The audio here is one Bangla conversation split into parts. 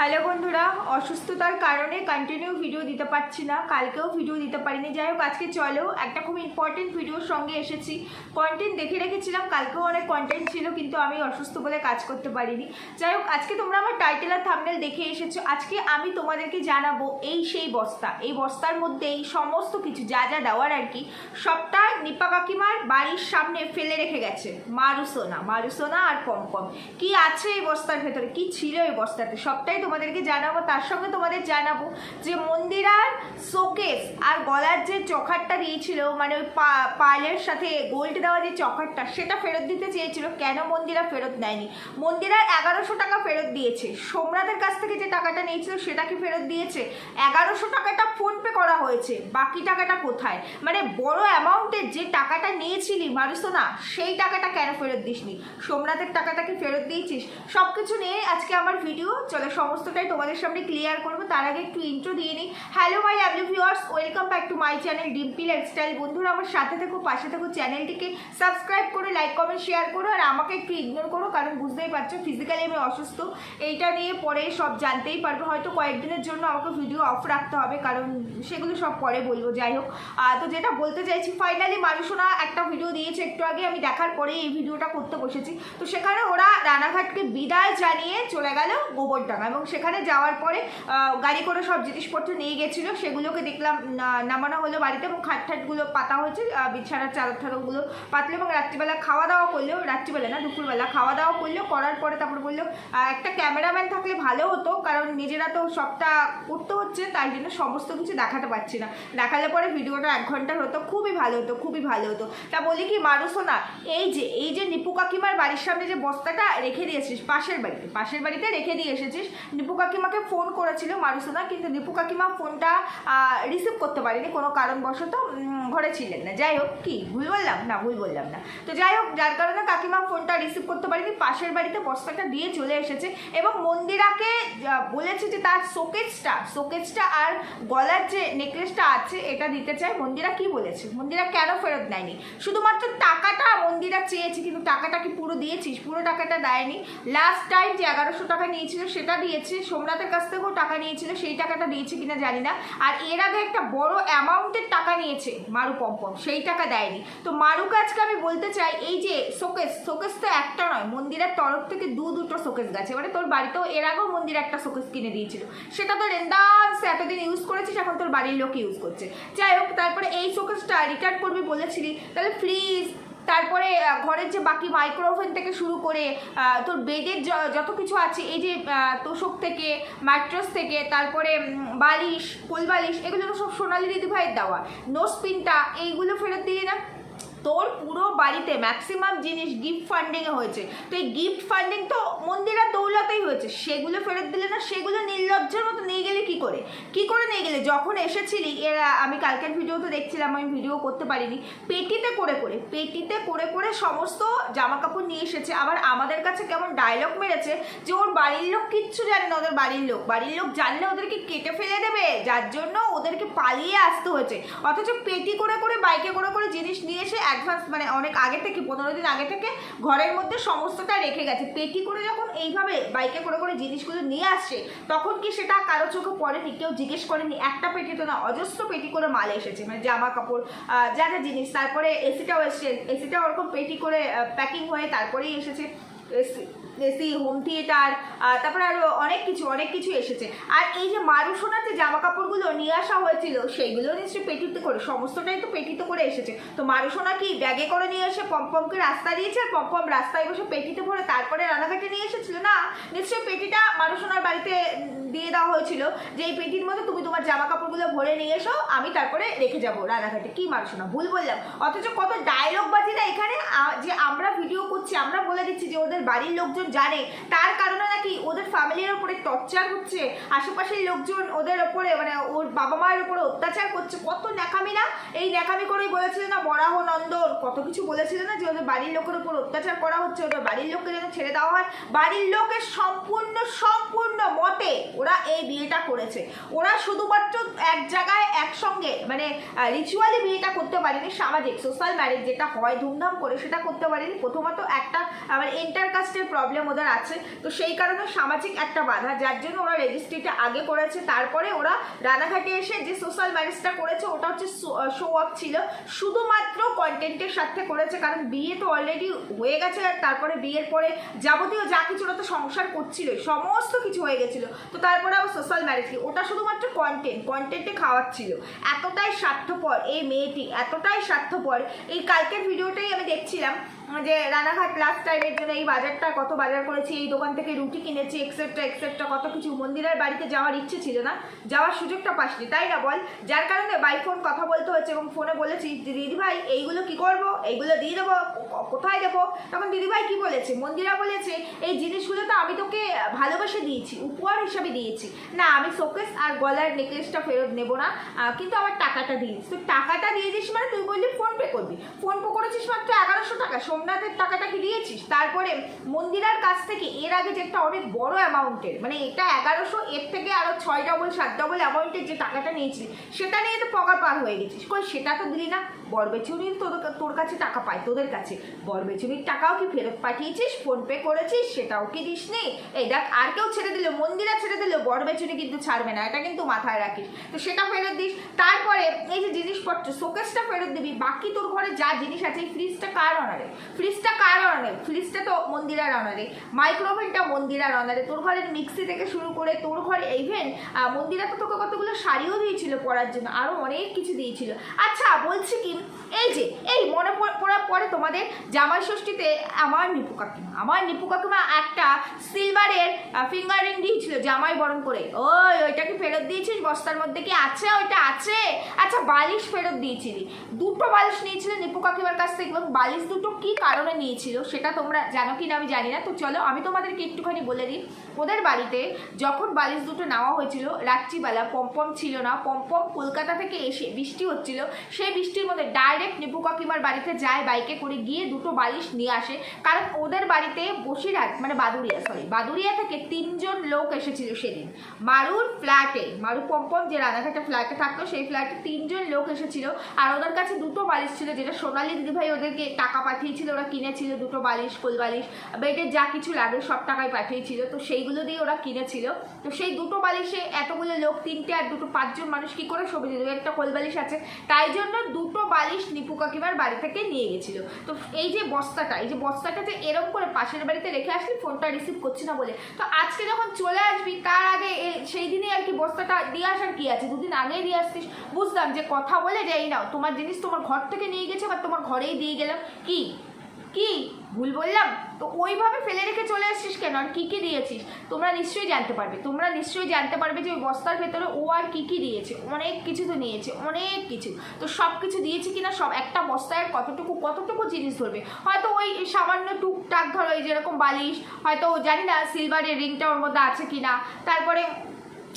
হ্যালো বন্ধুরা, অসুস্থতার কারণে কন্টিনিউ ভিডিও দিতে পারছি না। কালকেও ভিডিও দিতে পারিনি। যাই হোক, আজকে চলেও একটা খুব ইম্পর্টেন্ট ভিডিওর সঙ্গে এসেছি। কন্টেন্ট দেখে রেখেছিলাম, কালকেও অনেক কন্টেন্ট ছিল, কিন্তু আমি অসুস্থ বলে কাজ করতে পারিনি। যাই হোক, আজকে তোমরা আমার টাইটেল আর থামনেল দেখে এসেছ। আজকে আমি তোমাদেরকে জানাব এই সেই বস্তা। এই বস্তার মধ্যে এই সমস্ত কিছু, যা যা দেওয়ার আর কি, সবটা নিপা কাকিমার বাড়ির সামনে ফেলে রেখে গেছে। মারুসোনা মারুসোনা আর কম কম কী আছে এই বস্তার ভেতরে? কি ছিল এই বস্তাতে? সবটাই তোমাদেরকে জানাব, তার সঙ্গে তোমাদের জানাব যে মন্দিরার শোকেস আর গলার যে চখারটা দিয়েছিল মানে ওই পালের সাথে গোল্ড দেওয়া যে চখারটা সেটা ফেরত দিতে চেয়েছিল। কেন মন্দিরা ফেরত নেয়নি মন্দিরা এগারোশো টাকা ফেরত দিয়েছে। সোমনাথের কাছ থেকে যে টাকাটা নিয়েছিল, সেটা কি ফেরত দিয়েছে? এগারোশো টাকাটা ফোনপে করা হয়েছে। বাকি টাকাটা কোথায়? মানে বড় অ্যামাউন্টের যে টাকাটা নিয়েছিলি মানুষ তো না, সেই টাকাটা কেন ফেরত দিসনি? সোমনাথের টাকাটা কি ফেরত দিয়েছিস? সব কিছু নিয়ে আজকে আমার ভিডিও। চলে সমস্তটাই তোমাদের সামনে ক্লিয়ার করব। তার আগে একটু ইন্ট্রো দিয়ে নিই। Hello my lovely viewers welcome back to my channel Dimpi lifestyle বন্ধুরা, আমার সাথে থেকো, পাশে থেকো চ্যানেলটিকে সাবস্ক্রাইব করো লাইক কমেন্ট শেয়ার করো, আর আমাকে একটু ইগনোর করো, কারণ বুঝতেই পারছ ফিজিক্যালি আমি অসুস্থ। এইটা নিয়ে পরে সব জানতেই পারব। হয়তো কয়েকদিনের জন্য আমাকে ভিডিও অফ রাখতে হবে, কারণ সেগুলো সব পরে বলব, যাই হোক। তো যেটা বলতে চাইছি ফাইনালি মানুষরা একটা ভিডিও দিয়েছে, একটু আগে আমি দেখার পরে এই ভিডিওটা করতে বসেছি। তো সেখানে ওরা রানাঘাটকে বিদায় জানিয়ে চলে গেল গোবরডাঙ্গা, এবং সেখানে যাওয়ার পরে গাড়ি করে সব জিনিসপত্র নিয়ে গেছিল, সেগুলোকে দেখলাম নামানো হলো বাড়িতে এবং খাট ঠাটগুলো পাতা হয়েছে বিছানার চাদর ঠাদরগুলো পাতলো এবং রাত্রিবেলা খাওয়া দাওয়া করল রাত্রিবেলা না, দুপুরবেলা খাওয়া দাওয়া করল করার পরে তারপর বলল একটা ক্যামেরাম্যান থাকলে ভালো হতো, কারণ নিজেরা তো সবটা করতে হচ্ছে, তাই জন্য সমস্ত কিছু দেখাতে পারছি না। দেখালে পরে ভিডিওটা এক ঘণ্টার হতো, খুবই ভালো হতো, খুবই ভালো হতো। তা বলি কি মানুষও না, এই যে এই যে নিপু কাকিমার বাড়ির সামনে যে বস্তাটা রেখে দিয়েছিস, পাশের বাড়িতে পাশের বাড়িতে রেখে দিয়ে এসেছিস নিপু কাকিমাকে ফোন করেছিল মারুসোনা কিন্তু দীপু কাকিমা ফোনটা রিসিভ করতে পারিনি কোনো কারণবশত। ঘরে ছিলেন না। যাই হোক, কি? ভুল বললাম? না, ভুল বললাম না। তো যাই হোক, যার কারণে কাকিমা ফোনটা রিসিভ করতে পারিনি। পাশের বাড়িতে বস্তাটা দিয়ে চলে এসেছে এবং মন্দিরাকে বলেছে যে তার শোকেজটা শোকেজটা আর গলার যে নেকলেসটা আছে, এটা দিতে চায়। মন্দিরা কি বলেছে? মন্দিরা কেন ফেরত নেয়নি শুধুমাত্র টাকাটা মন্দিরা চেয়েছে, কিন্তু টাকাটা কি পুরো দিয়েছিস? পুরো টাকাটা দেয়নি। লাস্ট টাইম যে এগারোশো টাকা নিয়েছিল, সেটা দিয়েছে। সোমনাথের কাছ থেকেও টাকা নিয়েছিল, সেই টাকাটা দিয়েছে কিনা জানি না। আর এর আগে একটা বড় অ্যামাউন্টের টাকা নিয়েছে। মারু পম্পম সেই টাকা দেয়নি। তো মারুকে আজকে আমি বলতে চাই, এই যে শোকেস শোকেস তো একটা নয়, মন্দিরের তরফ থেকে দু দুটো শোকেস গেছে। মানে তোর বাড়িতেও এর আগেও মন্দির একটা শোকেস কিনে দিয়েছিল। সেটা তো রেন্দাস এতদিন ইউজ করেছিস, এখন তোর বাড়ির লোক ইউজ করছে। যাই হোক, তারপরে এই শোকেসটা রিটার্ন করবি বলেছিলি, তাহলে ফ্রিজ তারপরে ঘরের যে বাকি মাইক্রোওভেন থেকে শুরু করে তোর বেডের যত কিছু আছে, এই যে তোষক থেকে ম্যাট্রেস থেকে, তারপরে বালিশ ফুলবালিশ বালিশ এগুলো তো সব সোনালি দিদিভাইয়ের দেওয়া। নোস পিনটা এইগুলো ফেরত দিয়ে না। তোর পুরো বাড়িতে ম্যাক্সিমাম জিনিস গিফট ফান্ডিংয়ে হয়েছে। তো এই গিফট ফান্ডিং তো মন্দিরের দৌলতেই হয়েছে। সেগুলো ফেরত দিলে না, সেগুলো নির্লজ্জের মতো নিয়ে গেলে কি করে? কি করে নিয়ে গেলে? যখন এসেছিলি, এরা, আমি কালকের ভিডিও তো দেখছিলাম, আমি ভিডিও করতে পারিনি। পেটিতে করে করে, পেটিতে করে করে সমস্ত জামা কাপড় নিয়ে এসেছে। আবার আমাদের কাছে কেমন ডায়লগ মেরেছে যে ওর বাড়ির লোক কিচ্ছু জানে না ওদের বাড়ির লোক। বাড়ির লোক জানলে ওদেরকে কেটে ফেলে দেবে। যার জন্য ওদেরকে পালিয়ে আসতে হয়েছে। অথচ পেটি করে করে বাইকে করে করে জিনিস নিয়ে এসে অ্যাডভান্স মানে অনেক আগে থেকে, পনেরো দিন আগে থেকে ঘরের মধ্যে সমস্তটা রেখে গেছে। পেটি করে যখন এইভাবে বাইকে করে করে জিনিসগুলো নিয়ে আসছে, তখন কি সেটা কারও চোখে পড়েনি? কেউ জিজ্ঞেস করেনি, একটা পেটি তো না, অজস্র পেটি করে মাল এসেছে। মানে জামা কাপড় যা যা জিনিস, তারপরে এসিটাও এসছে, এসিটাও ওরকম পেটি করে প্যাকিং হয়ে তারপরেই এসেছে। এসি এসি হোম থিয়েটার তারপরে আরও অনেক কিছু অনেক কিছু এসেছে। আর এই যে মারুসোনার যে জামা কাপড়গুলো নিয়ে আসা হয়েছিল সেইগুলো নিশ্চয়ই পেটিতে করে, সমস্তটাই তো পেটিতে করে এসেছে। তো মারুসোনা কি ব্যাগে করে নিয়ে এসে পম্পমকে রাস্তা দিয়েছে, আর পম্পম রাস্তায় বসে পেটিতে ভরে তারপরে রানাঘাটে নিয়ে এসেছিল? না, নিশ্চয়ই পেটিটা মারুসোনার বাড়িতে দিয়ে দেওয়া হয়েছিল যে, এই পেটির মধ্যে তুমি তোমার জামা কাপড়গুলো ভরে নিয়ে এসো, আমি তারপরে রেখে যাব রানাঘাটে কি মারুসোনা, ভুল বললাম। অথচ কত ডায়লগ বাজি না এখানে যে আমরা ভিডিও করছি, আমরা বলে দিচ্ছি যে, ওদের বাড়ির লোকজন জানে। তার কারণে নাকি ওদের ফ্যামিলির ওপরে টর্চার হচ্ছে, আশেপাশের লোকজন ওদের ওপরে মানে ওর বাবা মায়ের উপরে অত্যাচার করছে। কত ন্যাকামি না? এই ন্যাকামি করেই বলেছিল না, বরাহ নন্দন কত কিছু বলেছিল না যে ওদের বাড়ির লোকের উপর অত্যাচার করা হচ্ছে, ওদের বাড়ির লোককে যেন ছেড়ে দেওয়া হয়। বাড়ির লোকের সম্পূর্ণ সম্পূর্ণ মতে ওরা এই বিয়েটা করেছে। ওরা শুধুমাত্র এক জায়গায় একসঙ্গে মানে রিচুয়ালি বিয়েটা করতে পারেনি, সামাজিক সোশ্যাল ম্যারেজ যেটা হয়, ধুমধাম করে সেটা করতে পারেনি। প্রথমত একটা আবার ইন্টারকাস্টের প্রবলেম ওদের আছে। তো সেই কারণে সামাজিক একটা বাধা, যার জন্য ওরা রেজিস্ট্রিটা আগে করেছে। তারপরে ওরা রানাঘাটে এসে যে সোশ্যাল ম্যারেজটা করেছে, ওটা হচ্ছে শো অফ ছিল। শুধুমাত্র কন্টেন্টের সাথে করেছে, কারণ বিয়ে তো অলরেডি হয়ে গেছে, আর তারপরে বিয়ের পরে যাবতীয় যা কিছু ওরা তো সংসার করছিল, সমস্ত কিছু হয়ে গেছিল। তো তারপরে আবার সোশ্যাল ম্যারেজ কি ওটা শুধুমাত্র কন্টেন্ট কন্টেন্টে খাওয়াচ্ছিল। এতটাই স্বার্থপর এই মেয়েটি, এতটাই স্বার্থপর। এই কালকের ভিডিওটাই আমি দেখছিলাম যে রানাঘাট লাস্ট টাইমের জন্য এই বাজারটা, কত বাজার করেছি, এই দোকান থেকে রুটি কিনেছি এক্সেট্রা এক্সেট্রা কত কিছু। মন্দিরের বাড়িতে যাওয়ার ইচ্ছে ছিল না, যাওয়ার সুযোগটা পাসনি, তাই না বল? যার কারণে বাই ফোন কথা বলতে হচ্ছে এবং ফোনে বলেছি দিদি ভাই, এইগুলো কি করব? এইগুলো দিয়ে দেবো কোথায় দেবো? তখন দিদি ভাই কি বলেছে? মন্দিরা বলেছে, এই জিনিসগুলো তো আমি তোকে ভালোবেসে দিয়েছি, উপহার হিসাবে দিয়েছি। না, আমি শোকেস আর গলার নেকলেসটা ফেরত নেব না কিন্তু আমার টাকাটা দিয়েছি তো টাকাটা দিয়ে দিস মানে তুই বললি ফোন পে করবি? ফোন পে করেছিস মাত্র এগারোশো টাকা সোমনাথের টাকাটা কি দিয়েছিস তারপরে মন্দিরার কাছ থেকে এর আগে যে একটা অনেক বড় অ্যামাউন্টের মানে এটা এগারোশো, এর থেকে আরও ছয় ডবল সাত ডবল অ্যামাউন্টের যে টাকাটা নিয়েছিলি, সেটা নিয়ে তো পকার পার হয়ে গেছিস। কই, সেটা তো দিলি না। বরবেচুরির তোর তোর কাছে টাকা পায়, তোদের কাছে। বর বরবেচুরির টাকাও কি ফেরত পাঠিয়েছিস? ফোনপে করেছিস? সেটাও কি দিসনি? এই দেখ, আর কেউ ছেড়ে দিল মন্দিরা ছেড়ে দিল বরবেচুরি কিন্তু ছাড়বে না, এটা কিন্তু মাথায় রাখিস। তো সেটা ফেরত দিস। তারপরে এই যে জিনিসপত্র, শোকেসটা ফেরত দিবি। বাকি তোর ঘরে যা জিনিস আছে, এই ফ্রিজটা কার অনারে? ফ্রিজটা কার অনারে? ফ্রিজটা তো মন্দিরার অনারে। মাইক্রোওভেনটা মন্দিরার অনারে। তোর ঘরের মিক্সি থেকে শুরু করে তোর ঘরে ইভেন মন্দিরা তো তোকে কতগুলো শাড়িও দিয়েছিল পরার জন্য আরও অনেক কিছু দিয়েছিল। আচ্ছা বলছি কি এই যে, এই মনে পড়- পড়ার পরে তোমাদের জামাই ষষ্ঠীতে আমার নিপু কাকিমা, আমার নিপু কাকিমা একটা সিলভারের ফিঙ্গার রিং দিয়েছিল, জামাই বরণ করে। ওই, ওইটা কি ফেরত দিয়েছিস? বস্তার মধ্যে কি আছে? ওইটা আছে? আচ্ছা বালিশ ফেরত দিয়েছিলি। দুটো বালিশ নিয়েছিল নিপু কাকিমার কাছ থেকে, এবং বালিশ দুটো কি কারণে নিয়েছিল সেটা তোমরা জানো কি না আমি জানি না। তো চলো, আমি তোমাদেরকে একটুখানি বলে দিই। ওদের বাড়িতে যখন বালিশ দুটো নেওয়া হয়েছিল, রাত্রিবেলা পম্পম ছিল না, পম্পম কলকাতা থেকে এসে বৃষ্টি হচ্ছিল, সেই বৃষ্টির মধ্যে ডাইরেক্ট নিপু কাকিমার বাড়িতে যায় বাইকে করে গিয়ে দুটো বালিশ নিয়ে আসে। কারণ ওদের বাড়িতে বসিরহাট মানে বাদুরিয়া সরি বাদুরিয়া থেকে তিনজন লোক এসেছিল সেদিন। মারুর ফ্ল্যাটে মারু পম্পম যে রানাঘাটে ফ্ল্যাটে থাকতো, সেই ফ্ল্যাটে তিনজন লোক এসেছিল। আর ওদের কাছে দুটো বালিশ ছিল, যেটা সোনালি দিদিভাই ওদেরকে টাকা পাঠিয়েছিল, ওরা কিনেছিল দুটো বালিশ কোল বালিশ। বেডের যা কিছু লাগে সব টাকায় পাঠিয়েছিল, তো সেইগুলো দিয়ে ওরা কিনেছিল। তো সেই দুটো বালিশে এতগুলো লোক, তিনটে আর দুটো পাঁচজন মানুষ, কি করে শোবে দু একটা কোল বালিশ আছে। তাই জন্য দুটো বালিশ নিপু কাকিমার বাড়ি থেকে নিয়ে গেছিল। তো এই যে বস্তাটা, এই যে বস্তাটা যে এরকম করে পাশের বাড়িতে রেখে আসলে ফোনটা রিসিভ করছি না বলে তো আজকে যখন চলে আসবি, তার আগে সেই দিনই আর কি বস্তাটা দিয়ে আসার কি আছে? দুদিন আগেই দিয়ে আসছিস। বুঝলাম যে কথা বলে যে এই নাও তোমার জিনিস তোমার ঘর থেকে নিয়ে গেছে বা তোমার ঘরেই দিয়ে গেলাম। কি? কি? ভুল বললাম? তো ওইভাবে ফেলে রেখে চলে আসছিস কেন? আর কী কী দিয়েছিস? তোমরা নিশ্চয়ই জানতে পারবে। তোমরা নিশ্চয়ই জানতে পারবে যে ওই বস্তার ভেতরে ও আর কী কী দিয়েছে। অনেক কিছু তো নিয়েছে, অনেক কিছু। তো সব কিছু দিয়েছে কিনা, সব একটা বস্তায় কতটুকু কতটুকু জিনিস ধরবে? হয়তো ওই সামান্য টুকটাক ধরো, এই যেরকম বালিশ, হয়তো জানি না সিলভারের রিংটা ওর মধ্যে আছে কিনা। তারপরে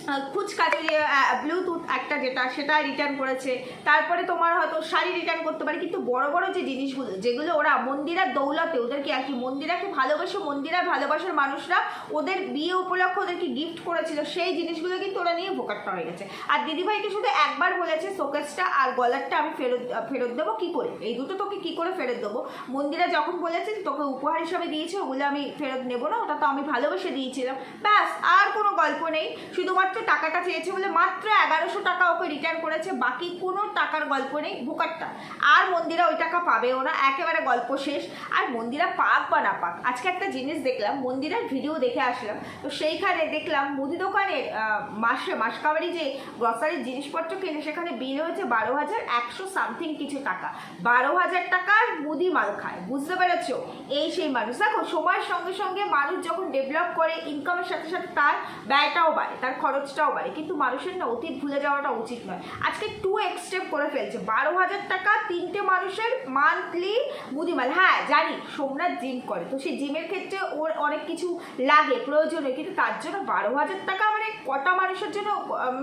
যে ব্লুটুথ একটা যেটা, সেটা রিটার্ন করেছে। তারপরে তোমার হয়তো শাড়ি রিটার্ন করতে পারে, কিন্তু বড় বড় যে জিনিসগুলো, যেগুলো ওরা মন্দিরার দৌলতে ওদেরকে আর কি মন্দিরাকে ভালোবাসে, মন্দিরার ভালোবাসার মানুষরা ওদের বিয়ে উপলক্ষে ওদেরকে গিফট করেছিল, সেই জিনিসগুলো কিন্তু ওরা নিয়ে ভোকাটটা হয়ে গেছে। আর দিদিভাইকে শুধু একবার বলেছে শোকেসটা, আর গলারটা আমি ফেরত ফেরত দেবো কী করে? এই দুটো তোকে কী করে ফেরত দেবো? মন্দিরা যখন বলেছে তোকে উপহার হিসাবে দিয়েছে, ওগুলো আমি ফেরত নেব না, ওটা তো আমি ভালোবেসে দিয়েছিলাম। ব্যাস, আর কোনো গল্প নেই। শুধুমাত্র টাকাটা চেয়েছে বলে মাত্র এগারোশো টাকা ওকে রিটার্ন করেছে বাকি কোনো টাকার গল্প নেই ভোকারটা আর মন্দিরা ওই টাকা পাবেও না একেবারে গল্প শেষ। আর মন্দিরা পাক বা না পাক আজকে একটা জিনিস দেখলাম মন্দিরার ভিডিও দেখে আসলাম। তো সেইখানে দেখলাম মুদি দোকানের আহ, মাসে মাসকাবারি যে গ্রসারির জিনিসপত্র কিনে সেখানে বিল হয়েছে বারো হাজার একশো সামথিং কিছু টাকা। বারো হাজার টাকার মুদি মাল খায় বুঝতে পেরেছ? এই সেই মানুষ। দেখো সময়ের সঙ্গে সঙ্গে মানুষ যখন ডেভেলপ করে ইনকামের সাথে সাথে তার ব্যয়টাও বাড়ে তার খরচটাও বাড়ে, কিন্তু মানুষের না অতীত ভুলে যাওয়াটা উচিত নয়। আজকে টু এক্সটেপ করে ফেলছে। বারো হাজার টাকা তিনটে মানুষের মান্থলি মুদিমাল। হ্যাঁ জানি, সোমনাথ জিম করে। তো সেই জিমের ক্ষেত্রে ওর অনেক কিছু লাগে, প্রয়োজনীয়, কিন্তু তার জন্য বারো হাজার টাকা মানে কটা মানুষের জন্য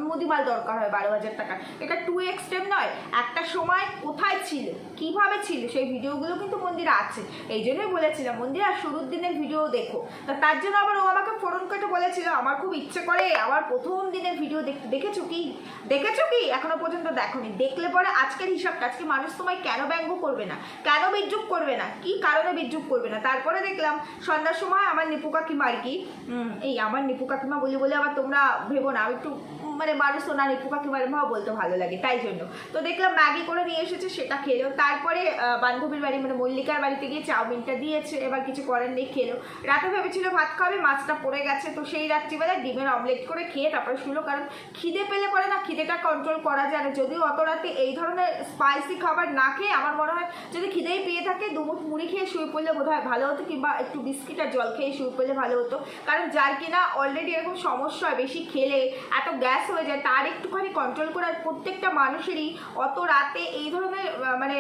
মুদিমাল দরকার হয় বারো হাজার টাকা? এটা টু এক্সট্রেম নয়। একটা সময় কোথায় ছিল, কীভাবে ছিল, সেই ভিডিওগুলো কিন্তু মন্দিরে আছে। এই জন্যই বলেছিলাম, মন্দির আর শুরুর দিনের ভিডিও দেখো। তা তার জন্য আবার ও আমাকে ফোন কেটে বলেছিল, আমার খুব ইচ্ছে করে আবার প্রথম দিনের ভিডিও দেখতে। দেখেছ কি? দেখেছ কি? এখনও পর্যন্ত দেখোনি। দেখলে পরে আজকের হিসাবটা, আজকে মানুষ তোমায় কেন ব্যঙ্গ করবে না? কেন বিদ্রুপ করবে না? কি কারণে বিদ্রুপ করবে না? তারপরে দেখলাম, সন্ধ্যার সময় আমার নিপু কাকিমা আর কি এই আমার নিপু কাকিমা বলি বলে আবার তোমরা ভেবো না আমি একটু মানে মানুষ না নিপু কাকিমার ভাব বলতে ভালো লাগে, তাই জন্য। তো দেখলাম ম্যাগি করে নিয়ে এসেছে, সেটা খেলো। তারপরে বান্ধবীর বাড়ি মানে মল্লিকার বাড়িতে গিয়ে চাউমিনটা দিয়েছে, এবার কিছু করার নেই, খেলো। রাতে ভেবেছিল ভাত খাবে, মাছটা পড়ে গেছে, তো সেই রাত্রিবেলা ডিমের অমলেট করে খেয়ে তারপরে শুলো, কারণ খিদে পেলে পরে না খিদেটা কন্ট্রোল করা যায় না। যদিও অত রাতে এই ধরনের স্পাইসি খাবার না খেয়ে আমার মনে হয় যদি খিদেই পেয়ে থাকে দুমুঠ মুড়ি খেয়ে শুয়ে পড়লে বোধ হয় ভালো হতো, কিংবা একটু বিস্কিট আর জল খেয়ে শুয়ে পড়লে ভালো হতো। কারণ যার কিনা অলরেডি এরকম সমস্যা বেশি খেলে, এত গ্যাস হয়ে যায়, তার একটুখানি কন্ট্রোল করার প্রত্যেকটা মানুষেরই অত রাতে এই ধরনের মানে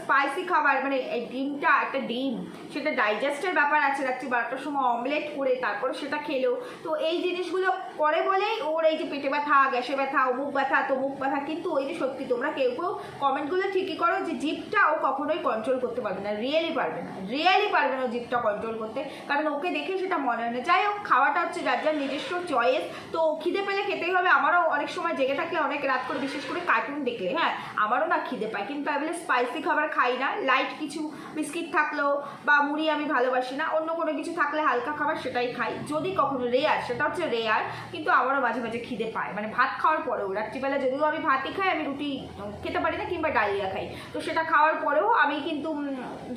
স্পাইসি খাবার মানে ডিমটা, একটা ডিম, সেটা ডাইজেস্টের ব্যাপার আছে, রাত্রি বারোটার সময় অমলেট করে তারপরে সেটা খেলেও। তো এই জিনিসগুলো করে বলেই ওর এই যে পেটে ব্যথা, গ্যাসে ব্যথা, অমুক ব্যথা, তমুক ব্যথা, কিন্তু ওই যে সত্যি তোমরা কেউ কেউ কমেন্টগুলো ঠিকই করো যে জিপটা ও কখনোই কন্ট্রোল করতে পারবে না রিয়েলি পারবে না রিয়েলি পারবে না জিপটা কন্ট্রোল করতে। কারণ ওকে দেখে সেটা মনে হয় না। যাই হোক, খাওয়াটা হচ্ছে যার যার নিজস্ব চয়েস তো খিদে পেলে খেতেই হবে। আমারও অনেক সময় জেগে থাকলে অনেক রাত করে বিশেষ করে কার্টুন দেখলে হ্যাঁ আমারও না খিদে পায়। কিন্তু আমি স্পাইসি খাবার খাই না। লাইট কিছু বিস্কিট থাকলেও বা মুড়ি আমি ভালোবাসি না। অন্য কোনো কিছু থাকলে হালকা খাবার সেটাই খাই। যদি কখনো রেয়ার সেটা হচ্ছে রেয়ার কিন্তু আবারও মাঝে মাঝে খিদে পায়। মানে ভাত খাওয়ার পরেও, রাত্রিবেলা যদিও আমি ভাতই খাই, আমি রুটি খেতে পারি না কিংবা ডালিয়া খাই। তো সেটা খাওয়ার পরেও আমি কিন্তু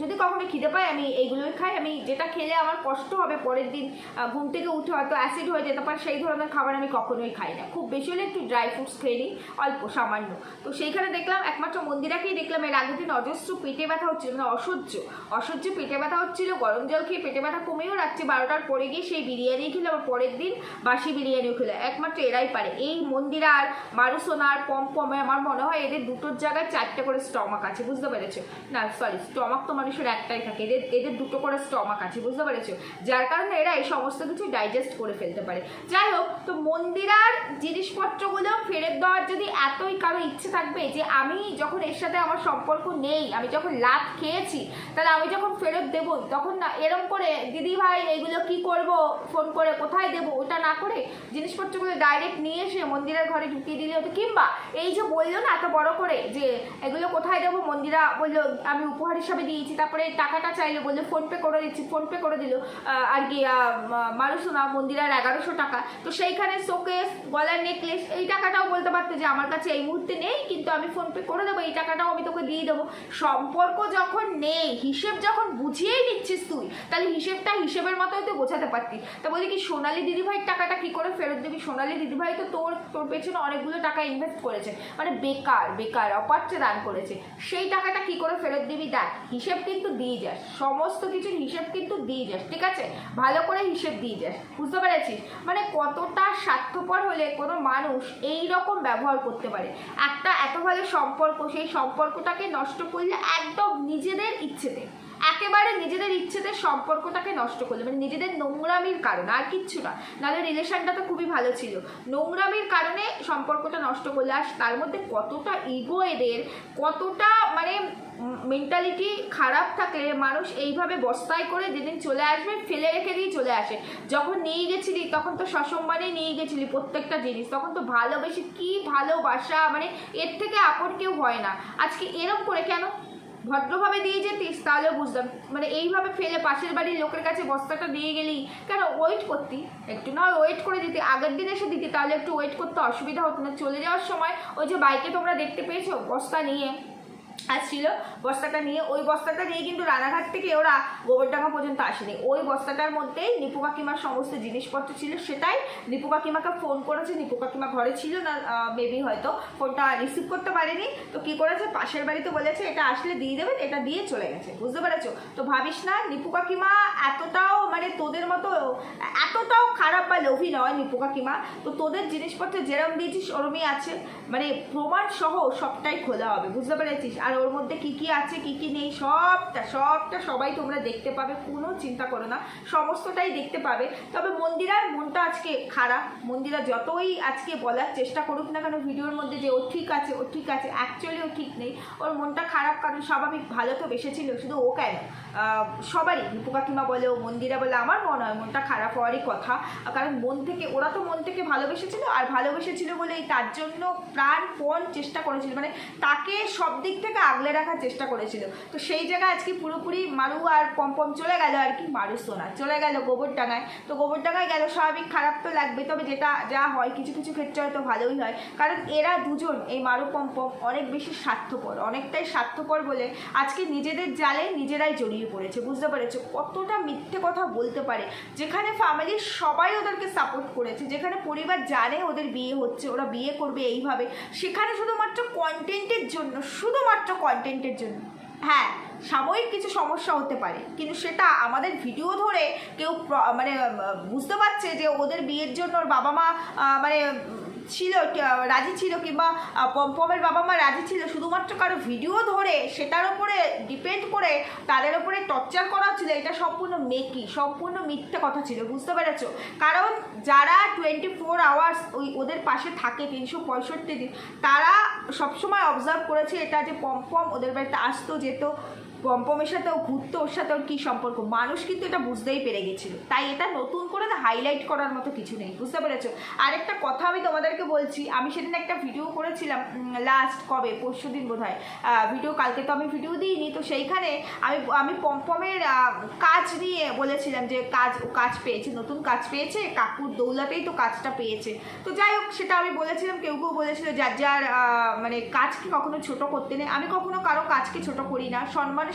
যদি কখনো খিদে পাই আমি এইগুলোই খাই। আমি যেটা খেলে আমার কষ্ট হবে, পরের দিন ঘুম থেকে উঠে হয়তো অ্যাসিড হয়ে যেতে পারে, সেই ধরনের খাবার আমি কখনোই খাই না। খুব বেশি হলে একটু ড্রাই ফ্রুটস খেয়ে নিই, অল্প, সামান্য। তো সেইখানে দেখলাম, একমাত্র মন্দিরাকেই দেখলাম, এর আগের দিন অজস্র পেটে ব্যথা হচ্ছিল মানে অসহ্য। অসহ্য পেটে ব্যথা হচ্ছিল, গরম জল খেয়ে পেটে ব্যথা কমেও রাত্রি বারোটার পরে গিয়ে সেই বিরিয়ানি খেলে, আবার পরের দিন বাসি বিরিয়ানিও খেলো একমাত্র এরাই পারে। এই মন্দিরার মারুসোনার পমপমে আমার মনে হয় এদের দুটোর জায়গায় চারটে করে স্টমাক আছে, বুঝতে পেরেছ? না সরি স্টমাক তো মানুষের একটাই থাকে। এদের এদের দুটো করে স্টমাক আছে, বুঝতে পেরেছ? যার কারণে এরা এই সমস্ত কিছু ডাইজেস্ট করে ফেলতে পারে। যাই হোক, তো মন্দিরার জিনিসপত্রগুলো ফেরত দেওয়ার যদি এতই কারও ইচ্ছে থাকবে যে আমি যখন এর সাথে আমার সম্পর্ক নেই, আমি যখন লাভ খেয়েছি, তাহলে আমি যখন ফেরত দেবো, তখন না, এরম করে দিদি ভাই এগুলো কি করব? ফোন করে কোথায় দেবো? ওটা না করে জিনিসপত্রগুলো ডাইরেক্ট নিয়ে এসে মন্দিরের ঘরে ঢুকিয়ে দিলে হতো। কিংবা এই যে বলল না এত বড় করে যে, এগুলো কোথায় দেবো? মন্দিরা বলল, আমি উপহার হিসাবে দিয়েছি। তারপরে টাকাটা চাইলো, বলল ফোনপে করে দিচ্ছি ফোনপে করে দিল। আর কি মানুষও না মন্দিরার এগারোশো টাকা। তো সেইখানে শোকেস গলার নেকলেস এই টাকাটাও বলতে পারতো যে, আমার কাছে এই মুহূর্তে নেই, কিন্তু আমি ফোনপে করে দেবো, এই টাকাটাও আমি তোকে দিয়ে দেবো। সম্পর্ক যখন নেই, হিসেব যখন বুঝিয়েই নিচ্ছিস তুই, তাহলে হিসেবটা হিসেবের মতোই তো বোঝাতে পারতি। তা বলি কি, সোনালি দিদিভাইয়ের টাকাটা কী করে ফেরত দিবি। সোনালি দিদিভাই তো তোর তোর পেছনে অনেকগুলো টাকা ইনভেস্ট করেছে। মানে বেকার বেকার অপাত্রে দান করেছে। সেই টাকাটা কি করে ফেরত দিবি দেখ, হিসেব কিন্তু দিয়ে যাস। সমস্ত কিছুর হিসেব কিন্তু দিয়ে যাস, ঠিক আছে? ভালো করে হিসেব দিয়ে যাস, বুঝতে পেরেছিস? মানে কতটা স্বার্থপর হলে কোনো মানুষ এই রকম ব্যবহার করতে পারে। একটা এত ভালো সম্পর্ক, সেই সম্পর্কটাকে নষ্ট করলে একদম নিজেদের ইচ্ছেতে। একেবারে নিজেদের ইচ্ছেতে সম্পর্কটাকে নষ্ট করলে মানে নিজেদের নোংরামির কারণে, আর কিচ্ছু না। নাহলে রিলেশনটা তো খুবই ভালো ছিল। নোংরামির কারণে সম্পর্কটা নষ্ট করলে, আর তার মধ্যে কতটা ইগো এদের, কতটা মানে মেন্টালিটি খারাপ থাকলে মানুষ এইভাবে বস্তায় করে যেদিন চলে আসবে, ফেলে রেখে দিয়ে চলে আসে। যখন নিয়ে গেছিলি, তখন তো সসম্মানে নিয়ে গেছিলি প্রত্যেকটা জিনিস। তখন তো ভালোবেসে কি ভালোবাসা মানে এর থেকে আপন কেউ হয় না। আজকে এরম করে কেন ভদ্রভাবে দিয়ে যেতিস তাহলেও বুঝতাম। মানে এইভাবে ফেলে পাশের বাড়ির লোকের কাছে বস্তাটা দিয়ে গেলি কেন ওয়েট করতি? একটু না ওয়েট করে দিতি। আগের দিন এসে দিতি, তাহলে একটু ওয়েট করতে অসুবিধা হতো না। চলে যাওয়ার সময় ওই যে বাইকে তোমরা দেখতে পেয়েছ বস্তা নিয়ে? আসছিল। বস্তাটা নিয়ে, ওই বস্তাটা নিয়ে কিন্তু রানাঘাট থেকে ওরা গোবরডাঙ্গা পর্যন্ত আসেনি। ওই বস্তাটার মধ্যেই নিপু কাকিমার সমস্ত জিনিসপত্র ছিল। সেটাই নিপু কাকিমাকে ফোন করেছে। নিপু কাকিমা ঘরে ছিল না মেবি হয়তো ফোনটা রিসিভ করতে পারেনি। তো কি করেছে? পাশের বাড়িতে বলেছে, এটা আসলে দিয়ে দেবেন এটা দিয়ে চলে গেছে। বুঝতে পেরেছ? তো ভাবিস না, নিপু কাকিমা এতটাও মানে তোদের মতো, এতটাও খারাপ বা লোভী নয় নিপু কাকিমা। তো তোদের জিনিসপত্র যেরম দিয়েছিস, ওরমই আছে। মানে প্রমাণ সহ সবটাই খোলা হবে। বুঝতে পেরেছিস? আর ওর মধ্যে কি কি আছে, কি কি নেই, সবটা সবটা সবাই তোমরা দেখতে পাবে, কোনো চিন্তা করো না, সমস্তটাই দেখতে পাবে। তবে মন্দিরার মনটা আজকে খারাপ। মন্দিরা যতই আজকে বলার চেষ্টা করুক না কেন, ভিডিওর মধ্যে যে ও ঠিক আছে, ও ঠিক আছে অ্যাকচুয়ালি ও ঠিক নেই, ওর মনটা খারাপ কারণ স্বাভাবিক ভালো তো বেসেছিল, শুধু ও কেন? সবারই দীপু কাকিমা বলে ও মন্দিরা বলে, আমার মনে হয় মনটা খারাপ হওয়ারই কথা। কারণ মন থেকে, ওরা তো মন থেকে ভালোবেসেছিল আর ভালোবেসেছিল বলেই তার জন্য প্রাণপণ চেষ্টা করেছিল। মানে তাকে সব দিক থেকে আগলে রাখার চেষ্টা করেছিল। তো সেই জায়গায় আজকে পুরোপুরি মারু আর পম্পম চলে গেল আর কি, মারু সোনা। চলে গেল গোবরডাঙ্গায়। তো গোবরডাঙ্গায় গেল স্বাভাবিক খারাপ তো লাগবে, তবে যেটা যা হয় কিছু কিছু ক্ষেত্রে হয়তো ভালোই হয়। কারণ এরা দুজন এই মারু পম্পম অনেক বেশি স্বার্থপর, অনেকটাই স্বার্থপর বলে আজকে নিজেদের জালে নিজেরাই জড়িয়ে পড়েছে, বুঝতে পেরেছ? কতটা মিথ্যে কথা বলতে পারে। যেখানে ফ্যামিলির সবাই ওদেরকে সাপোর্ট করেছে, যেখানে পরিবার জানে ওদের বিয়ে হচ্ছে, ওরা বিয়ে করবে এইভাবে, সেখানে শুধুমাত্র কন্টেন্টের জন্য, শুধুমাত্র কন্টেন্টের জন্য। হ্যাঁ সাময়িক কিছু সমস্যা হতে পারে, কিন্তু সেটা আমাদের ভিডিও ধরে কেউ মানে বুঝতে পারছে যে ওদের বিয়ের জন্য ওর বাবা মা মানে ছিল রাজি ছিল কিংবা পম্পমের বাবা মা রাজি ছিল, শুধুমাত্র কারও ভিডিও ধরে সেটার উপরে ডিপেন্ড করে তাদের উপরে টর্চার করা ছিল, এটা সম্পূর্ণ মেকি সম্পূর্ণ মিথ্যে কথা ছিল, বুঝতে পেরেছ? কারণ যারা টোয়েন্টি ফোর আওয়ার্স ওই, ওদের পাশে থাকে, তিনশো পঁয়ষট্টি দিন, তারা সবসময় অবজার্ভ করেছে এটা যে পম্পম ওদের বাড়িতে আসতো, যেত পম্পমের সাথে ও ঘুরতো, ওর সাথে ওর কী সম্পর্ক? মানুষ কিন্তু এটা বুঝতেই পেরে গেছিল। তাই এটা নতুন করে হাইলাইট করার মতো কিছু নেই, বুঝতে পেরেছ? আরেকটা কথা আমি তোমাদেরকে বলছি, আমি সেদিন একটা ভিডিও করেছিলাম লাস্ট কবে? পরশু দিন বোধ হয় ভিডিও কালকে তো আমি ভিডিও দিইনি, তো সেইখানে আমি আমি পম্পমের কাজ নিয়ে বলেছিলাম যে কাজ, ও কাজ পেয়েছে, নতুন কাজ পেয়েছে, কাকুর দৌলাতেই তো কাজটা পেয়েছে। তো যাই হোক, সেটা আমি বলেছিলাম, কেউ কেউ বলেছিল, যার যার মানে কাজকে কখনো ছোট করতে নেই। আমি কখনো কারও কাজকে ছোট করি না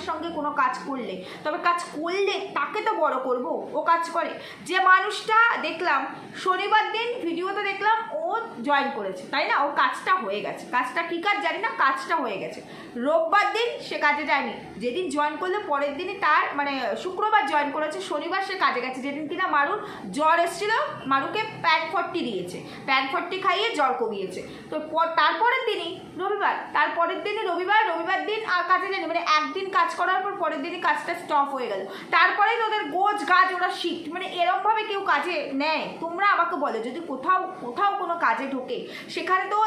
সম্মানের সঙ্গে কোনো কাজ করলে। তবে কাজ করলে তাকে তো বড় করব। ও কাজ করে। যে মানুষটা দেখলাম, শনিবার দিন ভিডিওতে দেখলাম, ও জয়েন করেছে, তাই না? ওর কাজটা হয়ে গেছে। কাজটা কী কাজ জানি না, কাজটা হয়ে গেছে। রোববার দিন সে কাজে যায়নি। যেদিন জয়েন করলে, পরের দিনই তার মানে শুক্রবার জয়েন করেছে, শনিবার সে কাজে গেছে। যেদিন কিনা মারুর জ্বর এসেছিল, মারুকে প্যান ফর্টি দিয়েছে। প্যান ফর্টি খাইয়ে জ্বর কমিয়েছে। তো পর- তারপরের দিনই, রবিবার, তারপরের দিনই রবিবার রবিবার দিন আর কাজে যায়নি। মানে একদিন কাজ করার পর পরের দিনই কাজটা স্টপ হয়ে গেল। তারপরেই তোদের গোজ গাছ ওরা শিফট মানে এরমভাবে কেউ কাজে নেয়। তোমরা আমাকে বলো, যদি কোথাও কোথাও কোনো কাজে ঢোকে। সেখানে তো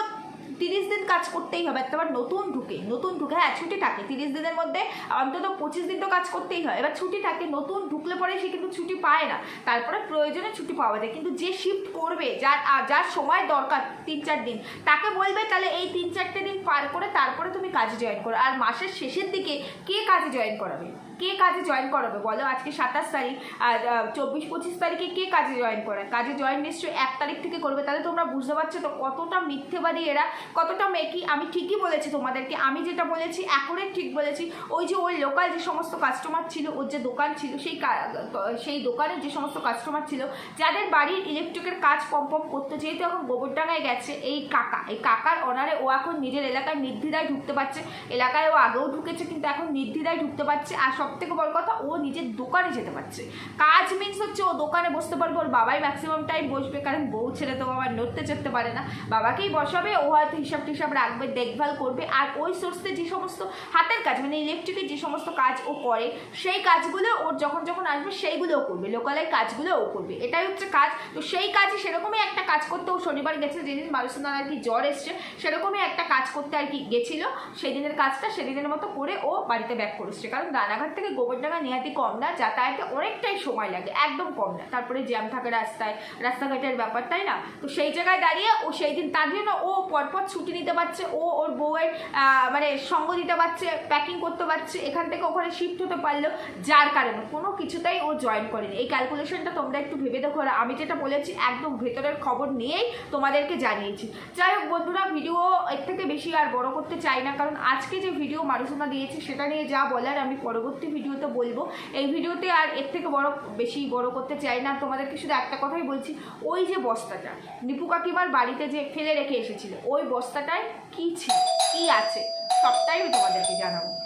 তিরিশ দিন কাজ করতেই হবে আবার নতুন ঢুকে নতুন ঢুকে হ্যাঁ ছুটি থাকে তিরিশ দিনের মধ্যে অন্তত পঁচিশ দিন তো কাজ করতেই হয়, এবার ছুটি থাকে, নতুন ঢুকলে পরে সে কিন্তু ছুটি পায় না, তারপরে প্রয়োজনে ছুটি পাওয়া যায়, কিন্তু যে শিফট করবে, যার যার সময় দরকার তিন চার দিন, তাকে বলবে তাহলে এই তিন চারটে দিন পার করে তারপরে তুমি কাজে জয়েন করো, আর মাসের শেষের দিকে কে কাজে জয়েন করাবে? কে কাজে জয়েন করাবে? বলো, আজকে সাতাশ তারিখ, আর চব্বিশ পঁচিশ তারিখে কে কাজে জয়েন করায় কাজে জয়েন নিশ্চয়ই এক তারিখ থেকে করবে। তাহলে তোমরা বুঝতে পারছ তো কতটা মিথ্যেবাদী এরা, কতটা মেকি আমি ঠিকই বলেছি তোমাদেরকে, আমি যেটা বলেছি এখনই ঠিক বলেছি। ওই যে ওই লোকাল যে সমস্ত কাস্টমার ছিল, ওর যে দোকান ছিল, সেই সেই দোকানের যে সমস্ত কাস্টমার ছিল, যাদের বাড়ির ইলেকট্রিকের কাজ পম পম করতে যেহেতু এখন গোবরডাঙ্গায় গেছে, এই কাকা, এই কাকার অনারে ও এখন নিজের এলাকায় নির্দ্বিধায় ঢুকতে পারছে। এলাকায় ও আগেও ঢুকেছে, কিন্তু এখন নির্দ্বিধায় ঢুকতে পারছে। আর সব থেকে বড় কথা, ও নিজের দোকানে যেতে পারছে। কাজ মিন্স হচ্ছে ও দোকানে বসতে পারবে, ওর বাবাই ম্যাক্সিমাম টাইম বসবে, কারণ বউ ছেড়ে তো বাবা নড়তে চড়তে পারে না। বাবাকেই বসাবে, ও হয়তো হিসাব টিসাব রাখবে, দেখভাল করবে, আর ওই সোর্সে যে সমস্ত হাতের কাজ মানে ইলেকট্রিকের যে সমস্ত কাজ ও করে, সেই কাজগুলো ওর যখন যখন আসবে, সেইগুলোও করবে লোকালের কাজগুলো ও করবে। এটাই হচ্ছে কাজ। তো সেই কাজে সেরকমই একটা কাজ করতে ও শনিবার গেছে, যেদিন মারুসোনার আর কি জ্বর এসছে, সেরকমই একটা কাজ করতে আর কি গেছিল। সেদিনের কাজটা সেদিনের মতো করে ও বাড়িতে ব্যাক করেছে, কারণ রানাঘাট থেকে গোবরডাঙ্গা নিহাতি কম না, যাতায়াতে অনেকটাই সময় লাগে, একদম কম না। তারপরে জ্যাম থাকে রাস্তায়, রাস্তাঘাটের ব্যাপার, তাই না? তো সেই জায়গায় দাঁড়িয়ে ও সেই দিন তার জন্য ও পরপর ছুটি নিতে পারছে, ও ওর বউয়ের মানে সঙ্গ দিতে পারছে প্যাকিং করতে পারছে, এখান থেকে ওখানে শিফট হতে পারল, যার কারণে কোনো কিছুতেই ও জয়েন করেনি। এই ক্যালকুলেশনটা তোমরা একটু ভেবে দেখো, আর আমি যেটা বলেছি, একদম ভেতরের খবর নিয়েই তোমাদেরকে জানিয়েছি। যাই হোক বন্ধুরা ভিডিও এর থেকে বেশি আর বড় করতে চাই না, কারণ আজকে যে ভিডিও মারুসোনা দিয়েছে, সেটা নিয়ে যা বলার আমি পরবর্তী ভিডিওতে বলব। এই ভিডিওতে আর এর থেকে বড়, বেশি বড় করতে চাই না। তোমাদেরকে শুধু একটা কথাই বলছি, ওই যে বস্তাটা, নিপু কাকিমার বাড়িতে যে ফেলে রেখে এসেছিল, ওই বস্তাটায় কী ছিল, কি আছে, সবটাই আমি তোমাদেরকে জানাব।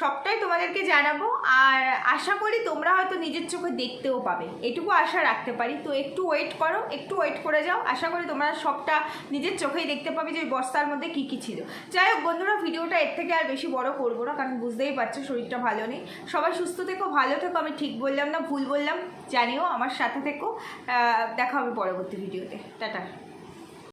সবটাই তোমাদেরকে জানাব। আর আশা করি তোমরা হয়তো নিজের চোখে দেখতেও পাবে। এটুকু আশা রাখতে পারি। তো একটু ওয়েট করো, একটু ওয়েট করে যাও। আশা করি তোমরা সবটা নিজের চোখেই দেখতে পাবে যে বস্তার মধ্যে কী কী ছিল। যাই হোক বন্ধুরা, ভিডিওটা এর থেকে আর বেশি বড় করব না, কারণ বুঝতেই পারছ শরীরটা ভালো নেই। সবাই সুস্থ থেকো, ভালো থেকো। আমি ঠিক বললাম না, ভুল বললাম। জানিও আমার সাথে থেকো। দেখা হবে পরবর্তী ভিডিওতে। টাটা।